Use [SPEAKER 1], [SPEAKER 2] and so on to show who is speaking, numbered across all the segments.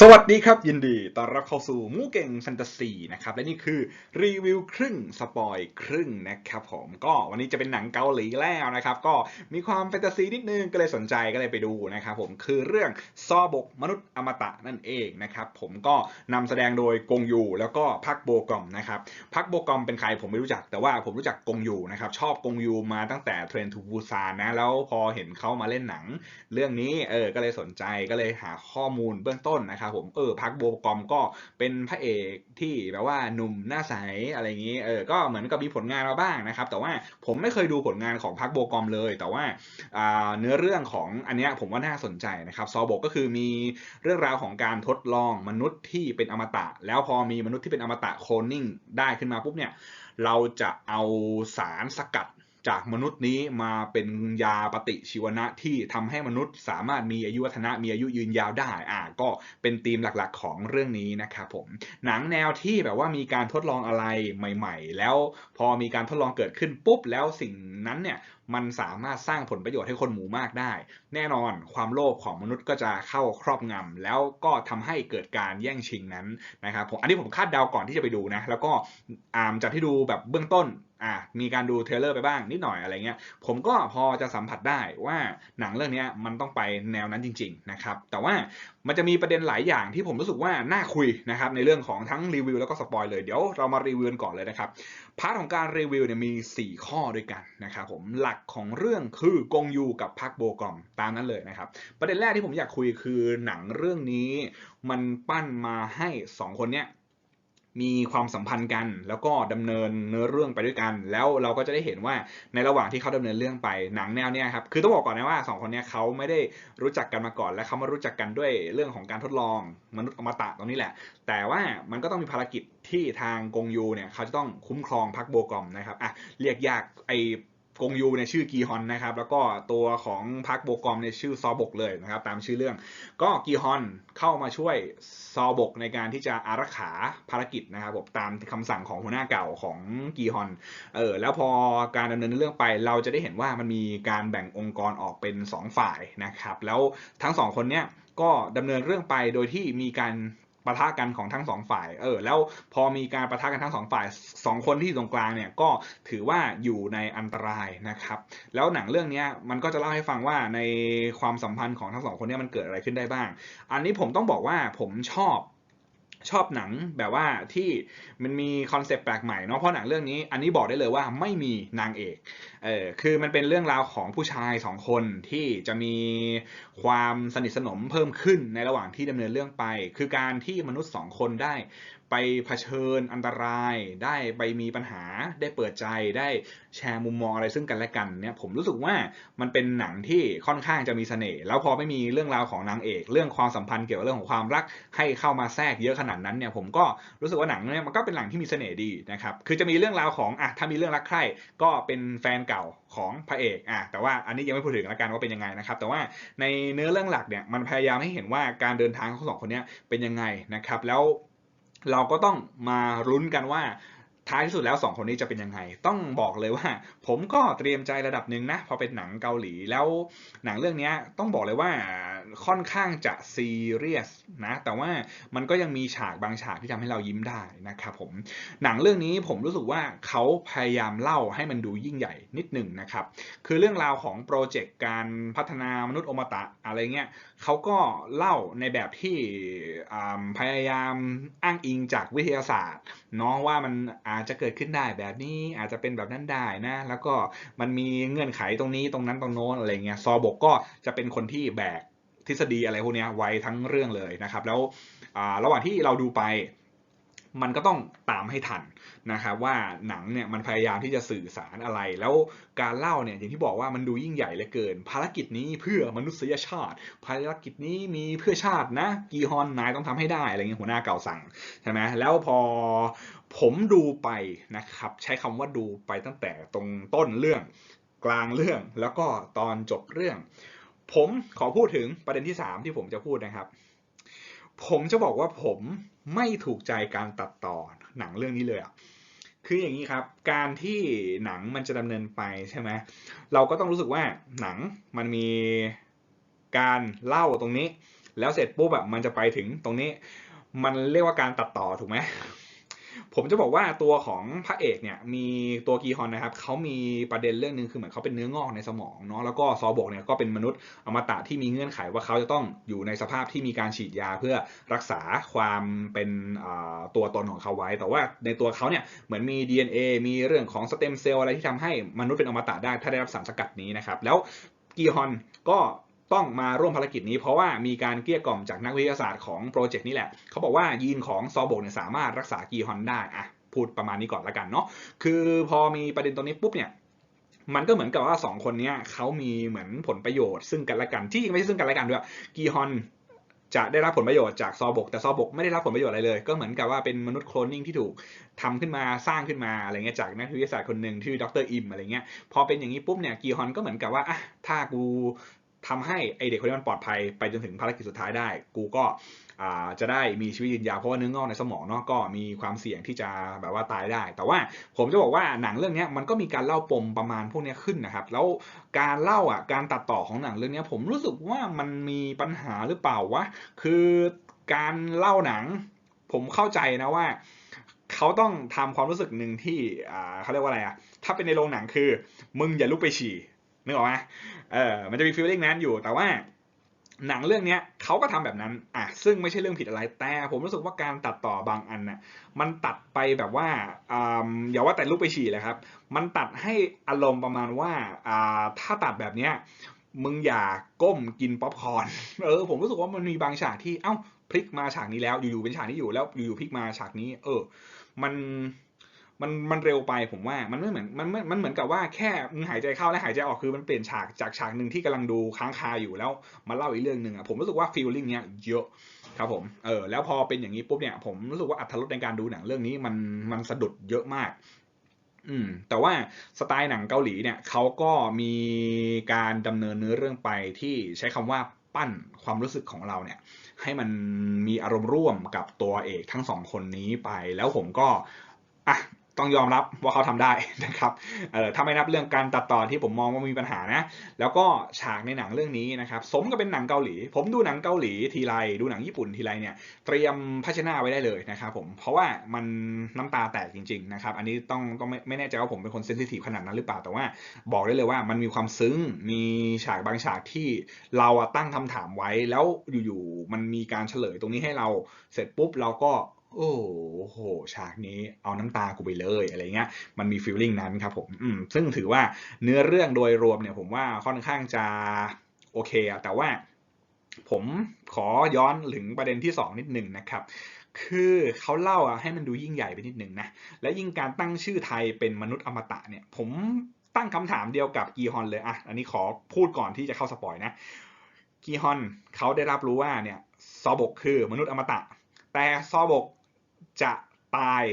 [SPEAKER 1] สวัสดีครับ ยินดีต้อนรับเข้าสู่มูเก่งแฟนตาซีนะครับ และนี่คือรีวิวครึ่ง สปอยครึ่งนะครับผมก็วันนี้จะเป็นหนังเกาหลีแล้วนะครับ ก็มีความแฟนตาซีนิดนึงก็เลยสนใจก็เลยไปดูนะครับผมคือเรื่องซอบกมนุษย์อมตะนั่นเองนะครับผมก็นำแสดงโดยกงยูแล้วก็พักโบกอมนะครับพักโบกอมเป็นใครผมไม่รู้จัก แต่ว่าผมรู้จักกงยูนะครับชอบกงยูมาตั้งแต่เทรนทูบูซานนะแล้วพอเห็นเขามาเล่นหนัง เรื่องนี้เออก็เลยสนใจก็เลยหาข้อมูลเบื้องต้นนะครับผมเออพักโบกอมก็เป็นพระเอกที่แบบว่าหนุ่มหน้าใสอะไรอย่างนี้เออก็เหมือนกับมีผลงานมาบ้างนะครับ แต่ว่าผมไม่เคยดูผลงานของพักโบกอมเลย แต่ว่าเนื้อเรื่องของอันเนี้ยผมว่าน่าสนใจนะครับซอบกก็คือมีเรื่องราวของการทดลองมนุษย์ที่เป็นอมตะ แล้วพอมีมนุษย์ที่เป็นอมตะโคลนิ่งได้ขึ้นมาปุ๊บเนี่ยเราจะเอาสารสกัด จากมนุษย์นี้มาเป็นยาปฏิชีวนะที่ทำให้มนุษย์สามารถมีอายุวัฒนะมีอายุยืนยาวได้อ่าก็เป็นธีมหลักๆของเรื่องนี้นะครับผมหนังแนวที่แบบว่ามีการทดลองอะไรใหม่ ๆ แล้วพอมีการทดลองเกิดขึ้นปุ๊บแล้วสิ่งนั้นเนี่ยมันสามารถสร้างผลประโยชน์ให้คนหมู่มากได้ แน่นอนความโลภของมนุษย์ก็จะเข้าครอบงำแล้วก็ทำให้เกิดการแย่งชิงนั้นนะครับผมอันนี้ผมคาดเดาก่อนที่จะไปดูนะแล้วก็อ่าจากที่ดูแบบเบื้องต้น อ่ามีการดูเทเลอร์ไปบ้างนิดหน่อยอะไรเงี้ยผมก็พอจะสัมผัสได้ว่าหนังเรื่องนี้มันต้องไปแนวนั้นจริงๆนะครับแต่ว่ามันจะมีประเด็นหลายอย่างที่ผมรู้สึกว่าน่าคุยนะครับในเรื่องของทั้งรีวิวแล้วก็สปอยเลยเดี๋ยวเรามารีวิวกันก่อนเลยนะครับพาร์ทของการรีวิวเนี่ยมี 4 ข้อด้วยกันนะครับผมหลักของเรื่องคือกงยูกับพักโบกอมตามนั้นเลยนะครับประเด็นแรกที่ผมอยากคุยคือหนังเรื่องนี้ มันปั้นมาให้ 2 คนเนี้ย มีความสัมพันธ์กัน แล้วก็ดำเนินเนื้อเรื่องไปด้วยกัน แล้วเราก็จะได้เห็นว่าในระหว่างที่เขาดำเนินเรื่องไปหนังแนวเนี้ยครับคือต้องบอกก่อนนะว่าสองคนเนี้ยเขาไม่ได้รู้จักกันมาก่อน และเขามารู้จักกันด้วยเรื่องของการทดลองมนุษย์อมตะตรงนี้แหละ แต่ว่ามันก็ต้องมีภารกิจที่ทางกงยูเนี่ยเขาจะต้องคุ้มครองพักโบกอมนะครับอะเรียกยากไอ กงยูเนี่ยชื่อกีฮอนนะครับ แล้วก็ตัวของพักโบกอมเนี่ยชื่อซอบกเลยนะครับ ตามชื่อเรื่อง ก็กีฮอนเข้ามาช่วยซอบกในการที่จะอารักขาภารกิจนะครับผมตามคำสั่งของหัวหน้าเก่าของกีฮอนเออแล้วพอการดำเนินเรื่องไปเราจะได้เห็นว่ามันมีการแบ่งองค์กรออกเป็น 2 ฝ่ายนะครับ แล้วทั้งสองคนเนี่ยก็ดำเนินเรื่องไปโดยที่มีการ ปะทะกันของทั้งสองฝ่าย เออ แล้วพอมีการปะทะกันทั้งสองฝ่ายสองคนที่ตรงกลางเนี่ยก็ถือว่าอยู่ในอันตรายนะครับ แล้วหนังเรื่องนี้มันก็จะเล่าให้ฟังว่าในความสัมพันธ์ของทั้งสองคนนี้มันเกิดอะไรขึ้นได้บ้าง อันนี้ผมต้องบอกว่าผมชอบ ชอบหนังแบบว่าที่มันมีคอนเซปต์แปลกใหม่เนาะเพราะหนังเรื่องนี้ อันนี้บอกได้เลยว่าไม่มีนางเอกเออคือมันเป็นเรื่องราวของผู้ชายสองคนที่จะมีความสนิทสนมเพิ่มขึ้นในระหว่างที่ดำเนินเรื่องไป คือการที่มนุษย์สองคนได้ ไปเผชิญอันตราย ได้ไปมีปัญหา ได้เปิดใจ ได้แชร์มุมมองอะไรซึ่งกันและกันเนี่ย ผมรู้สึกว่ามันเป็นหนังที่ค่อนข้างจะมีเสน่ห์ แล้วพอไม่มีเรื่องราวของนางเอก เรื่องความสัมพันธ์เกี่ยวกับเรื่องของความรักให้เข้ามาแทรกเยอะขนาดนั้นเนี่ย ผมก็รู้สึกว่าหนังเนี่ยมันก็เป็นหนังที่มีเสน่ห์ดีนะครับ คือจะมีเรื่องราวของอะถ้ามีเรื่องรักใคร่ก็เป็นแฟนเก่าของพระเอกอะแต่ว่าอันนี้ยังไม่พูดถึงละกันว่าเป็นยังไงนะครับ แต่ว่าในเนื้อเรื่องหลักเนี่ยมันพยายามให้เห็นว่าการเดินทางของสองคนนี้เป็นยังไงนะครับ แล้ว เราก็ต้องมาลุ้นกันว่าท้ายที่สุดแล้ว 2 คนนี้จะเป็นยังไง ต้องบอกเลยว่า ผมก็เตรียมใจระดับหนึ่งนะ พอเป็นหนังเกาหลีแล้วหนังเรื่องนี้ต้องบอกเลยว่าค่อนข้างจะซีเรียสนะ แต่ว่ามันก็ยังมีฉากบางฉากที่ทำให้เรายิ้มได้นะครับผม หนังเรื่องนี้ผมรู้สึกว่าเขาพยายามเล่าให้มันดูยิ่งใหญ่นิดหนึ่งนะครับ คือเรื่องราวของโปรเจกต์การพัฒนามนุษย์อมตะอะไรเงี้ยเขาก็เล่าในแบบที่พยายามอ้างอิงจากวิทยาศาสตร์เนาะว่ามันอาจจะเกิดขึ้นได้แบบนี้อาจจะเป็นแบบนั้นได้นะแล้วก็มันมีเงื่อนไขตรงนี้ตรงนั้นตรงโน้นอะไรเงี้ยซอบกก็จะเป็นคนที่แบกทฤษฎีอะไรพวกนี้ไว้ทั้งเรื่องเลยนะครับ แล้วระหว่างที่เราดูไป มันก็ต้องตามให้ทันนะครับว่าหนังเนี่ยมันพยายามที่จะสื่อสารอะไร แล้วการเล่าเนี่ยอย่างที่บอกว่ามันดูยิ่งใหญ่เหลือเกิน ภารกิจนี้เพื่อมนุษยชาติ ภารกิจนี้มีเพื่อชาตินะกีฮอนนายต้องทำให้ได้อะไรเงี้ยหัวหน้าเก่าสั่งใช่ไหมแล้วพอผมดูไปนะครับใช้คำว่าดูไปตั้งแต่ตรงต้นเรื่องกลางเรื่องแล้วก็ตอนจบเรื่อง ผมขอพูดถึงประเด็นที่ 3 ที่ผมจะพูดนะครับ ผมจะบอกว่าผมไม่ถูกใจการตัดต่อหนังเรื่องนี้เลยอะคืออย่างนี้ครับ การที่หนังมันจะดำเนินไปใช่ไหมเราก็ต้องรู้สึกว่าหนังมันมีการเล่าตรงนี้ แล้วเสร็จปุ๊บแบบมันจะไปถึงตรงนี้ มันเรียกว่าการตัดต่อถูกไหม ผมจะบอกว่าตัวของพระเอกเนี่ยมีตัวกีฮอนนะครับเขามีประเด็นเรื่องหนึงคือเหมือนเขาเป็นเนื้องอกในสมองเนาะแล้วก็ซอบกเนี่ยก็เป็นมนุษย์อมตะที่มีเงื่อนไขว่าเขาจะต้องอยู่ในสภาพที่มีการฉีดยาเพื่อรักษาความเป็นตัวตนของเขาไว้ แต่ว่าในตัวเขาเนี่ยเหมือนมี DNA มีเรื่องของสเต็มเซลล์อะไรที่ทำให้มนุษย์เป็นอมตะได้ถ้าได้รับสารสกัดนี้นะครับแล้วกีฮอนก็ ต้องมาร่วมภารกิจนี้เพราะว่ามีการเกลี้ยกล่อมจากนักวิทยาศาสตร์ของโปรเจกต์นี้แหละ เขาบอกว่ายีนของซอโบกเนี่ยสามารถรักษากีฮอนได้อะพูดประมาณนี้ก่อนละกันเนาะคือพอมีประเด็นตรงนี้ปุ๊บเนี่ยมันก็เหมือนกับว่าสองคนนี้เขามีเหมือนผลประโยชน์ซึ่งกันและกันที่จริงไม่ใช่ซึ่งกันและกันด้วยกีฮอนจะได้รับผลประโยชน์จากซอบกแต่ซอบกไม่ได้รับผลประโยชน์อะไรเลย ก็เหมือนกับว่าเป็นมนุษย์โคลนนิ่งที่ถูกทำขึ้นมาสร้างขึ้นมาอะไรเงี้ยจากนักวิทยาศาสตร์คนหนึ่งที่ดรอิมอะไรเงี้ยพอเป็นอย่างนี้ปุ๊บเนี่ยกีฮอนก็เหมือนกับว่าอะถ้ากู ทำให้ไอเด็กคนนี้มันปลอดภัยไปจนถึงภารกิจสุดท้ายได้ กูก็จะได้มีชีวิตยืนยาวเพราะว่าเนื้องอกในสมองเนาะก็มีความเสี่ยงที่จะแบบว่าตายได้ แต่ว่าผมจะบอกว่าหนังเรื่องนี้มันก็มีการเล่าปมประมาณพวกนี้ขึ้นนะครับ แล้วการเล่าอะการตัดต่อของหนังเรื่องนี้ผมรู้สึกว่ามันมีปัญหาหรือเปล่าวะคือการเล่าหนัง ผมเข้าใจนะว่าเขาต้องทำความรู้สึกหนึ่งที่เขาเรียกว่าอะไรอะถ้าเป็นในโรงหนังคือ มึงอย่าลุกไปฉี่ นึกออกไหมเออมันจะมีฟีลลิ่งนั้นอยู่แต่ว่าหนังเรื่องเนี้ยเขาก็ทำแบบนั้น อะ ซึ่งไม่ใช่เรื่องผิดอะไร แต่ผมรู้สึกว่าการตัดต่อบางอันน่ะ มันตัดไปแบบว่าอ่าอย่าว่าแต่ลุกไปฉี่เลยครับ มันตัดให้อารมณ์ประมาณว่าอ่า ถ้าตัดแบบเนี้ย มึงอย่าก้มกินป๊อปคอร์น เออ ผมรู้สึกว่ามันมีบางฉากที่ เอ้า พลิกมาฉากนี้แล้ว อยู่ๆเป็นฉากนี้อยู่แล้ว อยู่ๆพลิกมาฉากนี้ เออ มัน มันมันเร็วไปผมว่ามันไม่เหมือนมันไม่มันเหมือนกับว่าแค่มึงหายใจเข้าและหายใจออกคือมันเปลี่ยนฉากจากฉากหนึ่งที่กำลังดูค้างคาอยู่แล้วมาเล่าอีกเรื่องหนึ่งอะผมรู้สึกว่าฟีลลิ่งเนี้ยเยอะครับผมเออแล้วพอเป็นอย่างนี้ปุ๊บเนี่ยผมรู้สึกว่าอัตรสในการดูหนังเรื่องนี้มันมันสะดุดเยอะมากอืมแต่ว่าสไตล์หนังเกาหลีเนี่ยเขาก็มีการดำเนินเนื้อเรื่องไปที่ใช้คำว่าปั้นความรู้สึกของเราเนี่ย ให้มันมีอารมณ์ร่วมกับตัวเอกทั้งสองคนนี้ไป แล้วผมก็อะ ต้องยอมรับว่าเขาทำได้นะครับเออถ้าไม่นับเรื่องการตัดต่อที่ผมมองว่ามีปัญหานะ แล้วก็ฉากในหนังเรื่องนี้นะครับ สมกับเป็นหนังเกาหลี ผมดูหนังเกาหลีทีไรดูหนังญี่ปุ่นทีไรเนี่ย เตรียมภาชนะไว้ได้เลยนะครับผม เพราะว่ามันน้ำตาแตกจริง ๆ นะครับ อันนี้ต้องต้องไม่ไม่แน่ใจว่าผมเป็นคนเซนซิทีฟขนาดนั้นหรือเปล่า แต่ว่าบอกได้เลยว่ามันมีความซึ้ง มีฉากบางฉากที่เราตั้งคำถามไว้ แล้วอยู่ๆ มันมีการเฉลยตรงนี้ให้เรา เสร็จปุ๊บเราก็ โอ้โหฉากนี้เอาน้ำตากูไปเลยอะไรเงี้ยมันมีฟีลลิ่งนั้นครับผมอืมซึ่งถือว่าเนื้อเรื่องโดยรวมเนี่ยผมว่าค่อนข้างจะโอเคอะแต่ว่าผมขอย้อนถึงประเด็นที่สองนิดหนึ่งนะครับ คือเขาเล่าอะให้มันดูยิ่งใหญ่ไปนิดหนึ่งนะ และยิ่งการตั้งชื่อไทยเป็นมนุษย์อมตะเนี่ย ผมตั้งคำถามเดียวกับกีฮอนเลยอะอันนี้ขอพูดก่อนที่จะเข้าสปอยนะ กีฮอนเขาได้รับรู้ว่าเนี่ยซอบกคือมนุษย์อมตะ แต่ซอบก จะตาย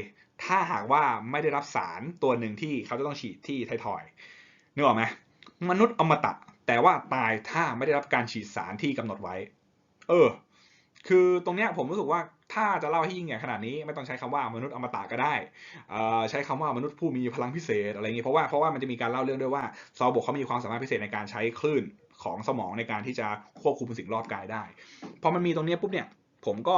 [SPEAKER 1] ถ้าหากว่าไม่ได้รับสารตัวหนึ่งที่เขาจะต้องฉีดที่ไททอยนึกออกไหมมนุษย์อมตะ แต่ว่าตายถ้าไม่ได้รับการฉีดสารที่กำหนดไว้ เออ คือตรงเนี้ยผมรู้สึกว่าถ้าจะเล่าให้ยิ่งใหญ่ขนาดนี้ไม่ต้องใช้คำว่ามนุษย์อมตะก็ได้อ่อใช้คำว่ามนุษย์ผู้มีพลังพิเศษอะไรอย่างงี้เพราะว่าเพราะว่ามันจะมีการเล่าเรื่องด้วยว่าซอบกเขามีความสามารถพิเศษในการใช้คลื่นของสมองในการที่จะควบคุมสิ่งรอบกายได้พอมันมีตรงเนี้ยปุ๊บเนี่ยผมก็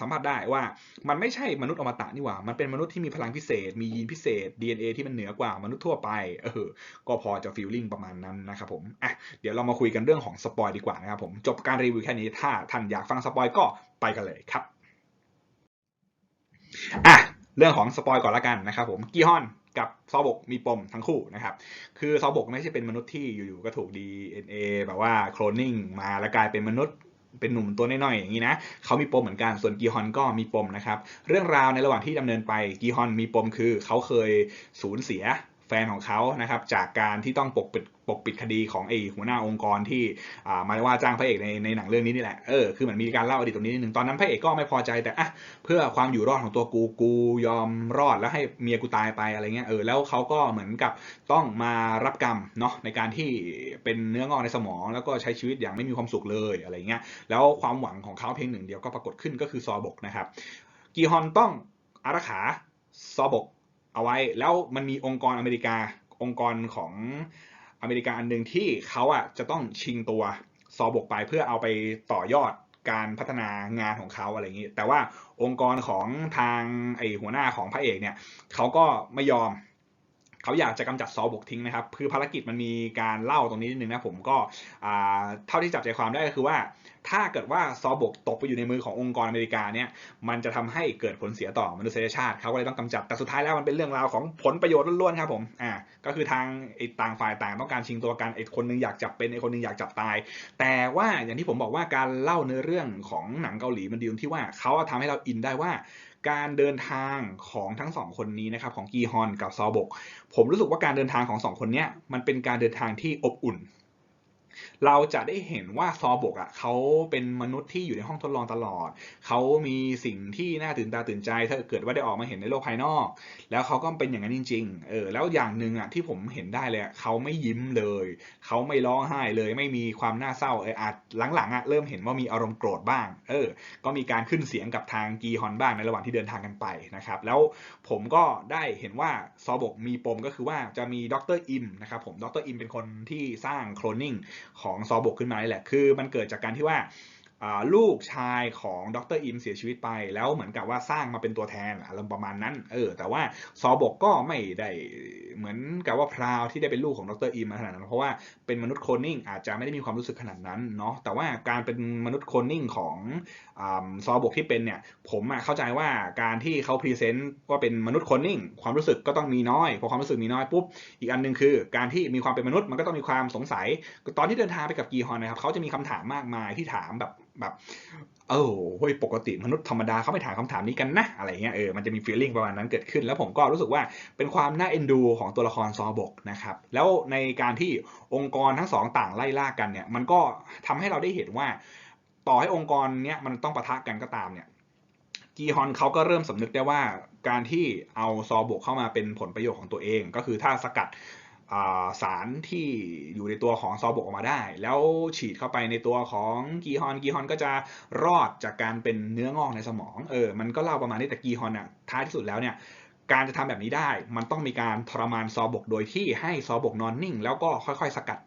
[SPEAKER 1] สัมผัสได้ว่ามันไม่ใช่มนุษย์อมตะนี่หว่า มันเป็นมนุษย์ที่มีพลังพิเศษ มียีนพิเศษ DNA ที่มันเหนือกว่ามนุษย์ทั่วไป เออ ก็พอจะฟีลลิ่งประมาณนั้นนะครับผม อะ เดี๋ยวเรามาคุยกันเรื่องของสปอยดีกว่านะครับผม จบการรีวิวแค่นี้ ถ้าท่านอยากฟังสปอยก็ไปกันเลยครับ อะ เรื่องของสปอยก่อนละกันนะครับผม กีฮอนกับซอบกมีปมทั้งคู่นะครับ คือซอบกไม่ใช่เป็นมนุษย์ที่อยู่ๆก็ถูก DNA แบบว่าโคลนนิ่งมาแล้วกลายเป็นมนุษย์ เป็นหนุ่มตัวน้อยๆอย่างนี้นะเขามีปมเหมือนกันส่วนกีฮอนก็มีปมนะครับ เรื่องราวในระหว่างที่ดำเนินไปกีฮอนมีปมคือเขาเคยสูญเสีย แฟนของเขานะครับจากการที่ต้องปกปิดปกปิดคดีของไอหัวหน้าองค์กรที่อ่ามาว่าจ้างพระเอกในในหนังเรื่องนี้นี่แหละเออคือเหมือนมีการเล่าอดีตตรงนี้นิดนึงตอนนั้นพระเอกก็ไม่พอใจแต่อะเพื่อความอยู่รอดของตัวกูกูยอมรอดแล้วให้เมียกูตายไปอะไรเงี้ยเออแล้วเขาก็เหมือนกับต้องมารับกรรมเนาะในการที่เป็นเนื้องอกในสมอง แล้วก็ใช้ชีวิตอย่างไม่มีความสุขเลยอะไรเงี้ยแล้วความหวังของเขาเพียงหนึ่งเดียวก็ปรากฏขึ้นก็คือซอบกนะครับกีฮอนต้องอารักขาซอบก เอาไว้ แล้วมันมีองค์กรอเมริกา องค์กรของอเมริกาอันหนึ่งที่เขาอะจะต้องชิงตัวซอบกไปเพื่อเอาไปต่อยอดการพัฒนางานของเขาอะไรอย่างนี้ แต่ว่าองค์กรของทางไอหัวหน้าของพระเอกเนี่ยเขาก็ไม่ยอม เขาอยากจะกำจัดซอบกทิ้งนะครับคือภารกิจมันมีการเล่าตรงนี้นิดนึงนะผมก็เท่าที่จับใจความได้ก็คือว่า ถ้าเกิดว่าซอบกตกไปอยู่ในมือขององค์กรอเมริกาเนี่ยมันจะทำให้เกิดผลเสียต่อมนุษยชาติเขาก็เลยต้องกำจัดแต่สุดท้ายแล้วมันเป็นเรื่องราวของผลประโยชน์ล้วนๆครับผมอ่าก็คือทางไอ้ต่างฝ่ายต่างต้องการชิงตัวกันไอ้คนหนึงอยากจับเป็นไอ้คนหนึงอยากจับตาย แต่ว่าอย่างที่ผมบอกว่าการเล่าเนื้อเรื่องของหนังเกาหลีมันดีตรงที่ว่าเขาทำให้เราอินได้ว่า การเดินทางของทั้งสองคนนี้นะครับของกีฮอนกับซอบก ผมรู้สึกว่าการเดินทางของสองคนนี้มันเป็นการเดินทางที่อบอุ่น เราจะได้เห็นว่าซอบกอะเขาเป็นมนุษย์ที่อยู่ในห้องทดลองตลอด เขามีสิ่งที่น่าตื่นตาตื่นใจ ถ้าเกิดว่าได้ออกมาเห็นในโลกภายนอก แล้วเขาก็เป็นอย่างนั้นจริงๆเออแล้วอย่างหนึ่งอะที่ผมเห็นได้เลยเขาไม่ยิ้มเลย เขาไม่ร้องไห้เลย ไม่มีความน่าเศร้าเอออาจหลังๆอะเริ่มเห็นว่ามีอารมณ์โกรธบ้าง เออ ก็มีการขึ้นเสียงกับทางกีฮอนบ้างในระหว่างที่เดินทางกันไปนะครับแล้วผมก็ได้เห็นว่าซอบกมีปมก็คือว่าจะมีดรอิมนะครับผมดรอิมเป็นคนที่สร้างโคลนนิ่งของซอบกขึ้นมานี่แหละ คือมันเกิดจากการที่ว่า ลูกชายของดรอิมเสียชีวิตไปแล้วเหมือนกับว่าสร้างมาเป็นตัวแทนอารมณ์ประมาณนั้น เออ แต่ว่าซอบกก็ไม่ได้เหมือนกับว่าพราวที่ได้เป็นลูกของดรอิมมาขนาดนั้นเพราะว่าเป็นมนุษย์โคลนนิ่งอาจจะไม่ได้มีความรู้สึกขนาดนั้นเนาะแต่ว่าการเป็นมนุษย์โคลนนิ่งของอซอบกที่เป็นเนี่ยผมเข้าใจว่าการที่เขาพรีเซนต์ว่าเป็นมนุษย์โคลนนิ่งความรู้สึกก็ต้องมีน้อยพอความรู้สึกมีน้อยปุ๊บอีกอันหนึงคือ การที่มีความเป็นมนุษย์มันก็ต้องมีความสงสัย ตอนที่เดินทางไปกับกีฮอนนะครับเขาจะมีคำถามมากมายที่ถามแบบ แบบเออเฮ้ยปกติมนุษย์ธรรมดาเขาไม่ถามคำถามนี้กันนะอะไรเงี้ยเออมันจะมีฟีลลิ่งประมาณนั้นเกิดขึ้น แล้วผมก็รู้สึกว่าเป็นความน่าเอ็นดูของตัวละครซอบกนะครับแล้วในการที่องค์กรทั้งสองต่างไล่ล่ากันเนี่ยมันก็ทำให้เราได้เห็นว่า ต่อให้องค์กรเนี้ยมันต้องปะทะกันก็ตามเนี่ยกีฮอนเขาก็เริ่มสำนึกได้ว่าการที่เอาซอบกเข้ามาเป็นผลประโยชน์ของตัวเอง ก็คือถ้าสกัด สารที่อยู่ในตัวของซอบกออกมาได้ แล้วฉีดเข้าไปในตัวของกีฮอนกีฮอนก็จะรอดจากการเป็นเนื้องอกในสมองเออมันก็เล่าประมาณนี้แต่กีฮอนอะท้ายที่สุดแล้วเนี่ยการจะทำแบบนี้ได้ มันต้องมีการทรมานซอบกโดยที่ให้ซอบกนอนนิ่ง แล้วก็ค่อยๆ สกัด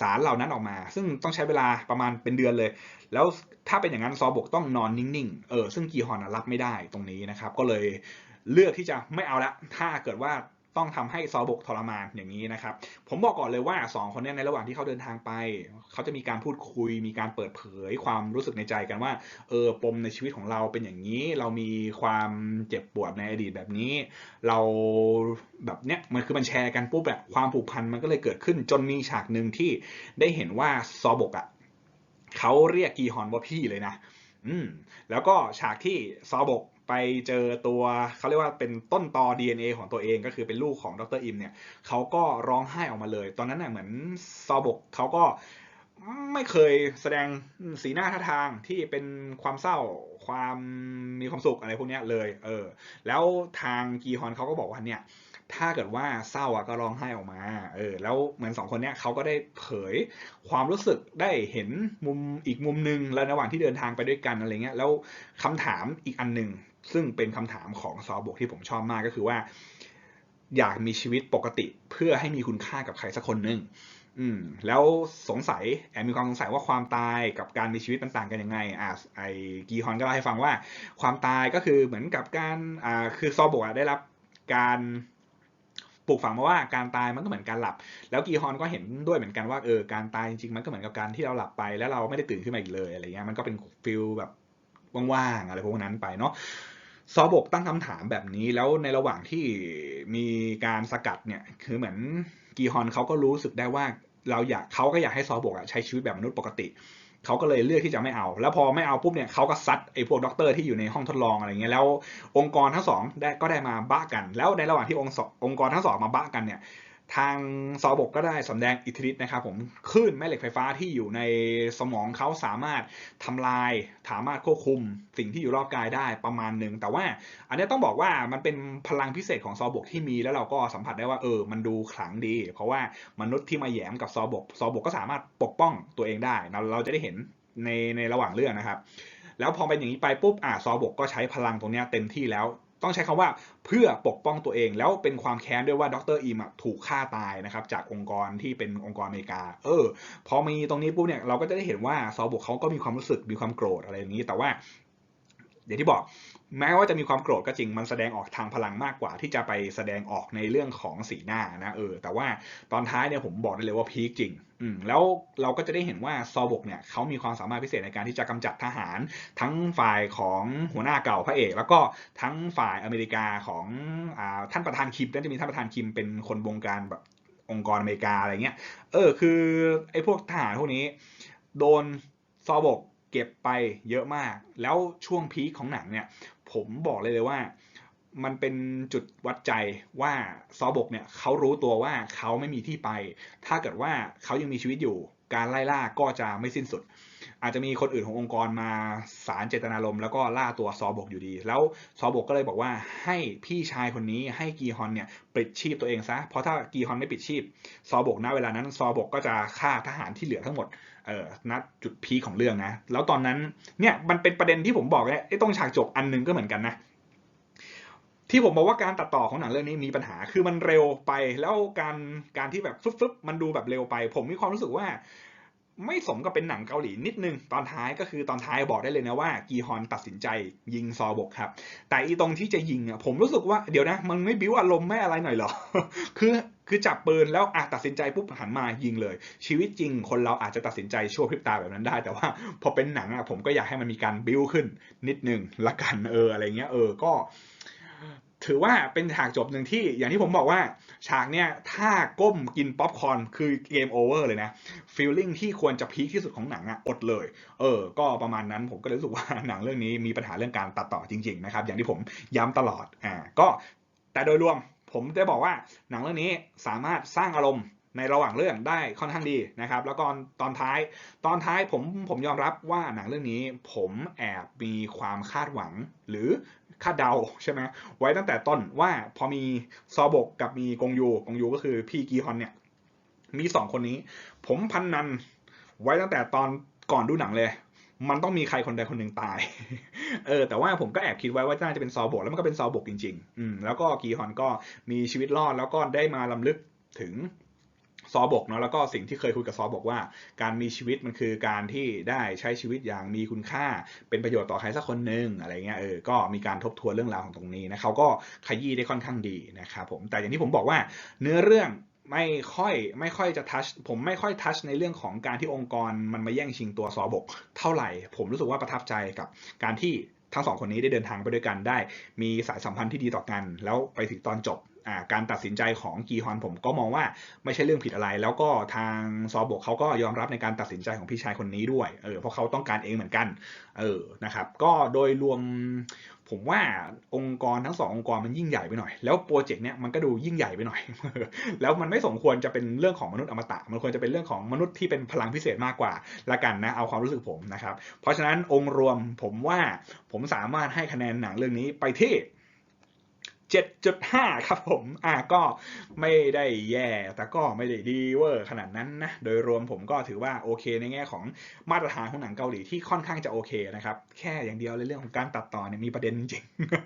[SPEAKER 1] สารเหล่านั้นออกมา ซึ่งต้องใช้เวลาประมาณเป็นเดือนเลย แล้วถ้าเป็นอย่างนั้นซอบกต้องนอนนิ่งๆเออซึ่งกีฮอนรับไม่ได้ตรงนี้นะครับ ก็เลยเลือกที่จะไม่เอาละถ้าเกิดว่า ต้องทำให้ซอบกทรมานอย่างนี้นะครับ ผมบอกก่อนเลยว่าสองคนนี้ในระหว่างที่เขาเดินทางไป เขาจะมีการพูดคุย มีการเปิดเผยความรู้สึกในใจกันว่า เออ ปมในชีวิตของเราเป็นอย่างนี้ เรามีความเจ็บปวดในอดีตแบบนี้ เราแบบเนี้ย มันคือมันแชร์กันปุ๊บแบบความผูกพันมันก็เลยเกิดขึ้น จนมีฉากหนึ่งที่ได้เห็นว่าซอบกอะเขาเรียกกีฮอนว่าพี่เลยนะ อืม แล้วก็ฉากที่ซอบก ไปเจอตัวเขาเรียกว่าเป็นต้นตอ DNA ของตัวเองก็คือเป็นลูกของดรอิมเนี่ยเขาก็ร้องไห้ออกมาเลย ตอนนั้นเน่ะเหมือนซอบกเขาก็ไม่เคยแสดงสีหน้าท่าทางที่เป็นความเศร้าความมีความสุขอะไรพวกนี้เลยเออแล้วทางกีฮอนเขาก็บอกว่าเนี่ยถ้าเกิดว่าเศร้าอะก็ร้องไห้ออกมา เออ แล้วเหมือนสองคนเนี้ยเขาก็ได้เผยความรู้สึกได้เห็นมุมอีกมุมหนึ่งแล้วระหว่างที่เดินทางไปด้วยกันอะไรเงี้ย แล้วคำถามอีกอันหนึ่ง ซึ่งเป็นคำถามของซอบกที่ผมชอบมากก็คือว่า อยากมีชีวิตปกติเพื่อให้มีคุณค่ากับใครสักคนหนึ่งอืมแล้วสงสัยแอบมีความสงสัยว่าความตายกับการมีชีวิตมันต่างกันยังไงอ่าไอกีฮอนก็เล่าให้ฟังว่า ความตายก็คือเหมือนกับการอ่าคือซอบกได้รับการปลูกฝังมาว่าการตายมันก็เหมือนการหลับ แล้วกีฮอนก็เห็นด้วยเหมือนกันว่าเออการตายจริงๆมันก็เหมือนกับการที่เราหลับไป แล้วเราไม่ได้ตื่นขึ้นมาอีกเลยอะไรเงี้ยมันก็เป็นฟิลแบบว่างๆอะไรพวกนั้นไปเนาะ ซอบกตั้งคำถามแบบนี้แล้วในระหว่างที่มีการสกัดเนี่ยคือเหมือนกีฮอนเขาก็รู้สึกได้ว่าเราอยากเขาก็อยากให้ซอบกใช้ชีวิตแบบมนุษย์ปกติเขาก็เลยเลือกที่จะไม่เอา แล้วพอไม่เอาปุ๊บเนี่ยเขาก็ซัดไอ้พวกด็อกเตอร์ที่อยู่ในห้องทดลองอะไรเงี้ยแล้วองค์กรทั้งสองได้ก็ได้มาบ้ากัน แล้วในระหว่างที่องค์องค์กรทั้งสองมาบ้ากันเนี่ย ทางซอบกก็ได้สำแดงอิทธิฤทธิ์นะครับผมคลื่นแม่เหล็กไฟฟ้าที่อยู่ในสมองเขาสามารถทำลาย สามารถควบคุมสิ่งที่อยู่รอบกายได้ประมาณหนึ่ง แต่ว่าอันนี้ต้องบอกว่ามันเป็นพลังพิเศษของซอบกที่มีแล้วเราก็สัมผัสได้ว่าเออ มันดูขลังดี เพราะว่ามนุษย์ที่มาแยมกับซอบกซอบกก็สามารถปกป้องตัวเองได้ เราเราจะได้เห็นในในระหว่างเรื่องนะครับ แล้วพอเป็นอย่างนี้ไปปุ๊บอ่าซอบกก็ใช้พลังตรงนี้เต็มที่แล้ว ต้องใช้คำว่าเพื่อปกป้องตัวเอง แล้วเป็นความแค้นด้วยว่าดรอิมถูกฆ่าตายนะครับจากองค์กรที่เป็นองค์กรอเมริกา เออ พอมีตรงนี้ปุ๊บเนี่ยเราก็จะได้เห็นว่าซอบกเขาก็มีความรู้สึกมีความโกรธอะไรอย่างนี้ แต่ว่า อย่างที่บอกแม้ว่าจะมีความโกรธก็จริงมันแสดงออกทางพลังมากกว่า ที่จะไปแสดงออกในเรื่องของสีหน้านะเออแต่ว่าตอนท้ายเนี่ยผมบอกได้เลยว่าพีคจริงอืมแล้วเราก็จะได้เห็นว่าซอบกเนี่ยเขามีความสามารถพิเศษในการที่จะกำจัดทหาร ทั้งฝ่ายของหัวหน้าเก่าพระเอก แล้วก็ทั้งฝ่ายอเมริกาของอ่าท่านประธานคิมนั่นจะมีท่านประธานคิมเป็นคนบงการแบบองค์กรอเมริกาอะไรเงี้ยเออคือไอ้พวกทหารพวกนี้ โดนซอบก เก็บไปเยอะมาก แล้วช่วงพีคของหนังเนี่ย ผมบอกเลยเลยว่า มันเป็นจุดวัดใจว่าซอบกเนี่ยเขารู้ตัวว่าเขาไม่มีที่ไป ถ้าเกิดว่าเขายังมีชีวิตอยู่ การไล่ล่าก็จะไม่สิ้นสุด อาจจะมีคนอื่นขององค์กรมาสารเจตนารมณ์แล้วก็ล่าตัวซอบกอยู่ดี แล้วซอบกก็เลยบอกว่าให้พี่ชายคนนี้ให้กีฮอนเนี่ยปิดชีพตัวเองซะเพราะถ้ากีฮอนไม่ปิดชีพซอบกณเวลานั้นซอบกก็จะฆ่าทหารที่เหลือทั้งหมดเออณจุดพีของเรื่องนะแล้วตอนนั้นเนี่ยมันเป็นประเด็นที่ผมบอกเนี่ยไอ้ตรงฉากจบอันหนึงก็เหมือนกันนะที่ผมบอกว่าการตัดต่อของหนังเรื่องนี้มีปัญหาคือมันเร็วไปแล้วการการที่แบบฟึบๆมันดูแบบเร็วไป ผมมีความรู้สึกว่า ไม่สมกับเป็นหนังเกาหลีนิดนึง ตอนท้ายก็คือตอนท้ายบอกได้เลยนะว่า กีฮอนตัดสินใจยิงซอบกครับ แต่อีตรงที่จะยิงอะผมรู้สึกว่าเดี๋ยวนะ มันไม่บิ้วอารมณ์ไม่อะไรหน่อยหรอ คือคือจับปืนแล้วอะตัดสินใจปุ๊บหันมายิงเลย ชีวิตจริงคนเราอาจจะตัดสินใจชั่วพริบตาแบบนั้นได้ แต่ว่าพอเป็นหนังอะผมก็อยากให้มันมีการบิ้วขึ้นนิดนึงละกันเอออะไรเงี้ยเออก็ ถือว่าเป็นฉากจบหนึ่งที่อย่างที่ผมบอกว่าฉากเนี้ยถ้าก้มกินป๊อปคอร์นคือเกมโอเวอร์เลยนะฟีลลิ่งที่ควรจะพีคที่สุดของหนังอะอดเลย เออ ก็ประมาณนั้นผมก็รู้สึกว่าหนังเรื่องนี้มีปัญหาเรื่องการตัดต่อจริงๆนะครับ อย่างที่ผมย้ำตลอดอ่าก็แต่โดยรวมผมจะบอกว่าหนังเรื่องนี้สามารถสร้างอารมณ์ในระหว่างเรื่องได้ค่อนข้างดีนะครับ แล้วก็ตอนท้ายตอนท้ายผมผมยอมรับว่าหนังเรื่องนี้ ผมแอบมีความคาดหวัง หรือ คาดเดาใช่ไหมไว้ตั้งแต่ต้นว่าพอมีซอบกกับมีกงยูกงยูก็คือพี่กีฮอนเนี่ย มีสองคนนี้ ผมพันนันไว้ตั้งแต่ตอนก่อนดูหนังเลย มันต้องมีใครคนใดคนหนึ่งตาย เออ แต่ว่าผมก็แอบคิดไว้ว่าน่าจะเป็นซอบกแล้วมันก็เป็นซอบกจริง ๆ อืมแล้วก็กีฮอนก็มีชีวิตรอดแล้วก็ได้มาลำลึกถึง ซอบกเนาะแล้วก็สิ่งที่เคยคุยกับซอบกว่า การมีชีวิตมันคือการที่ได้ใช้ชีวิตอย่างมีคุณค่า เป็นประโยชน์ต่อใครสักคนหนึ่งอะไรเงี้ยเออก็มีการทบทวนเรื่องราวของตรงนี้นะเขาก็ขยี้ได้ค่อนข้างดีนะครับผมแต่อย่างที่ผมบอกว่าเนื้อเรื่องไม่ค่อยไม่ค่อยจะทัชผมไม่ค่อยทัชในเรื่องของการที่องค์กรมันมาแย่งชิงตัวซอบก เท่าไหร่ ผมรู้สึกว่าประทับใจกับการที่ ทั้งสองคนนี้ได้เดินทางไปด้วยกันได้ มีสายสัมพันธ์ที่ดีต่อกัน แล้วไปถึงตอนจบการตัดสินใจของกีฮอนผมก็มองว่าไม่ใช่เรื่องผิดอะไร แล้วก็ทางซอบกเขาก็ยอมรับในการตัดสินใจของพี่ชายคนนี้ด้วยเออเพราะเขาต้องการเองเหมือนกันเออนะครับก็โดยรวม ผมว่าองค์กรทั้งสององค์กรมันยิ่งใหญ่ไปหน่อย แล้วโปรเจกต์เนี้ยมันก็ดูยิ่งใหญ่ไปหน่อย แล้วมันไม่สมควรจะเป็นเรื่องของมนุษย์อมตะ มันควรจะเป็นเรื่องของมนุษย์ที่เป็นพลังพิเศษมากกว่าละกันนะ เอาความรู้สึกผมนะครับ เพราะฉะนั้นองค์รวมผมว่าผมสามารถให้คะแนนหนังเรื่องนี้ไปที่ 7.5 ครับผม อะก็ไม่ได้แย่ แต่ก็ไม่ได้ดีเวอร์ขนาดนั้นนะ โดยรวมผมก็ถือว่าโอเคในแง่ของมาตรฐานของหนังเกาหลีที่ค่อนข้างจะโอเคนะครับ แค่อย่างเดียวเลยเรื่องของการตัดต่อเนี่ยมีประเด็นจริง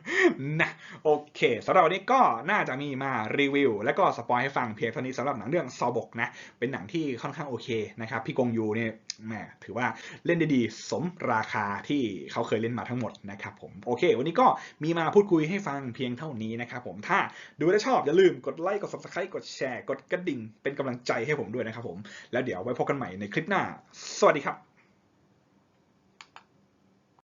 [SPEAKER 1] ๆนะ โอเคสำหรับวันนี้ก็น่าจะมีมารีวิว และก็สปอยให้ฟังเพียงเท่านี้สำหรับหนังเรื่องซอบกนะ เป็นหนังที่ค่อนข้างโอเคนะครับ พี่กงยูเนี่ยแหมถือว่าเล่นได้ดีสมราคาที่เขาเคยเล่นมาทั้งหมดนะครับผม โอเค วันนี้ก็มีมาพูดคุยให้ฟังเพียงเท่านี้นะครับผมถ้าดูแล้วชอบอย่าลืมกดไลค์กด subscribe กดแชร์ กดกระดิ่งเป็นกำลังใจให้ผมด้วยนะครับผมแล้วเดี๋ยวไว้พบกันใหม่ในคลิปหน้า สวัสดีครับ